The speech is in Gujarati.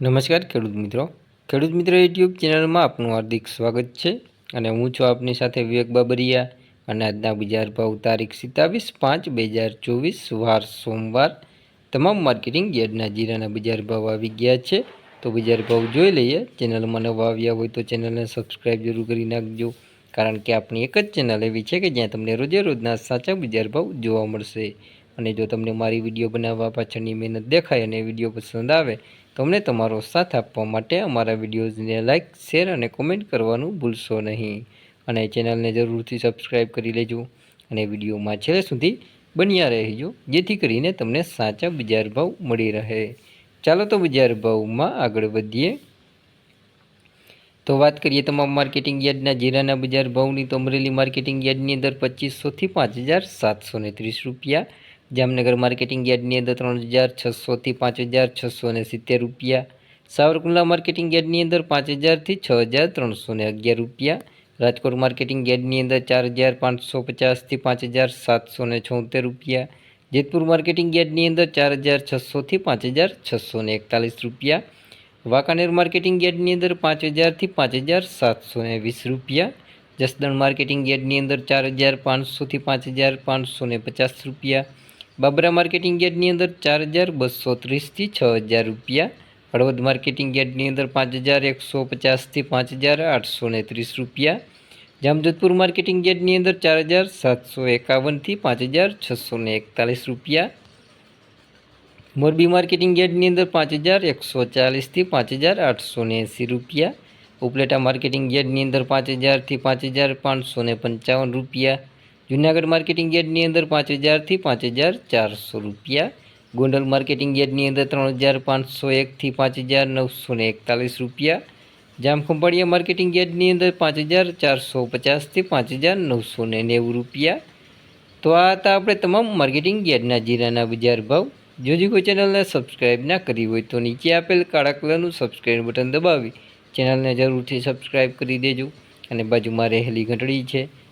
નમસ્કાર ખેડૂત મિત્રો. ખેડૂત મિત્રો યુટ્યુબ ચેનલમાં આપનું હાર્દિક સ્વાગત છે અને હું છું આપની સાથે વિવેક બાબરિયા અને આજના બજાર ભાવ તારીખ સિત્તાવીસ પાંચ બે હજાર ચોવીસ, વાર સોમવાર. તમામ માર્કેટિંગ યાર્ડના જીરાના બજાર ભાવ આવી ગયા છે. તો બજાર ભાવ જોઈ લઈએ. ચેનલમાં નવા આવ્યા હોય તો ચેનલને સબસ્ક્રાઈબ જરૂર કરી નાખજો. કારણ કે આપણી એક જ ચેનલ એવી છે કે જ્યાં તમને રોજે રોજના સાચા બજાર ભાવ જોવા મળશે. અને જો તમને મારી વીડિયો બનાવવા પાછળની મહેનત દેખાય અને વીડિયો પસંદ આવે તો અમને તમારો સાથ આપવા માટે અમારા વિડીયોઝને લાઇક શેર અને કોમેન્ટ કરવાનું ભૂલશો નહીં. અને ચેનલને જરૂરથી સબસ્ક્રાઈબ કરી લેજો અને વિડીયોમાં છેલ્લે સુધી બન્યા રહેજો, જેથી કરીને તમને સાચા બજાર ભાવ મળી રહે. ચાલો તો બજાર ભાવમાં આગળ વધીએ. તો વાત કરીએ તમામ માર્કેટિંગ યાર્ડના જીરાના બજાર ભાવની. તો અમરેલી માર્કેટિંગ યાર્ડની અંદર પચીસોથી પાંચ હજાર સાતસો ત્રીસ રૂપિયા જામનગર માર્કેટિંગ યાર્ડની અંદર ત્રણ હજાર છસોથી પાંચ હજાર છસો ને સિત્તેર રૂપિયા. સાવરકુંડલા માર્કેટિંગ યાર્ડની અંદર પાંચ હજારથી છ હજાર ત્રણસો ને અગિયાર રૂપિયા. રાજકોટ માર્કેટિંગ યાર્ડની અંદર ચાર હજાર પાંચસો પચાસથી પાંચ હજાર સાતસો ને છોતેર રૂપિયા. જેતપુર માર્કેટિંગ યાર્ડની અંદર ચાર હજાર છસોથી પાંચ હજાર છસો ને એકતાલીસ રૂપિયા. વાંકાનેર માર્કેટિંગ યાર્ડની અંદર પાંચ હજારથી પાંચ હજાર સાતસો ને વીસ રૂપિયા. જસદણ માર્કેટિંગ યાર્ડની અંદર ચાર હજાર પાંચસોથી પાંચ હજાર પાંચસો ને પચાસ રૂપિયા. બાબરા માર્કેટિંગ યાર્ડની અંદર ચાર હજાર બસો ત્રીસથી છ હજાર રૂપિયા. હળવદ માર્કેટિંગ યાર્ડની અંદર પાંચ હજાર એકસો પચાસથી પાંચ હજાર આઠસો ને ત્રીસ રૂપિયા. જામજોધપુર માર્કેટિંગ યાર્ડની અંદર ચાર હજાર સાતસો એકાવનથી પાંચ હજાર છસો ને એકતાલીસ રૂપિયા. મોરબી માર્કેટિંગ યાર્ડની અંદર પાંચ હજાર એકસો ચાલીસથી પાંચ હજાર આઠસો ને એંસી રૂપિયા. ઉપલેટા માર્કેટિંગ યાર્ડની અંદર પાંચ હજારથી પાંચ હજાર પાંચસો ને પંચાવન રૂપિયા. જૂનાગઢ માર્કેટિંગ યાર્ડની અંદર પાંચ હજારથી પાંચ હજાર ચારસો રૂપિયા. ગોંડલ માર્કેટિંગ યાર્ડની અંદર ત્રણ હજાર પાંચસો એકથી પાંચ હજાર નવસો એકતાલીસ રૂપિયા. જામખંભાળિયા માર્કેટિંગ યાર્ડની અંદર પાંચ હજાર ચારસો પચાસથી પાંચ હજાર નવસો નેવું રૂપિયા. તો આ હતા આપણે તમામ માર્કેટિંગ યાર્ડના જીરાના બજાર ભાવ. જો જે કોઈ ચેનલને સબસ્ક્રાઈબ ના કરી હોય તો નીચે આપેલ કાળા કલરનું સબસ્ક્રાઈબ બટન દબાવી. ચેનલને જરૂરથી સબસ્ક્રાઈબ કરી દેજો. અને બાજુમાં રહેલી ઘંટડી છે.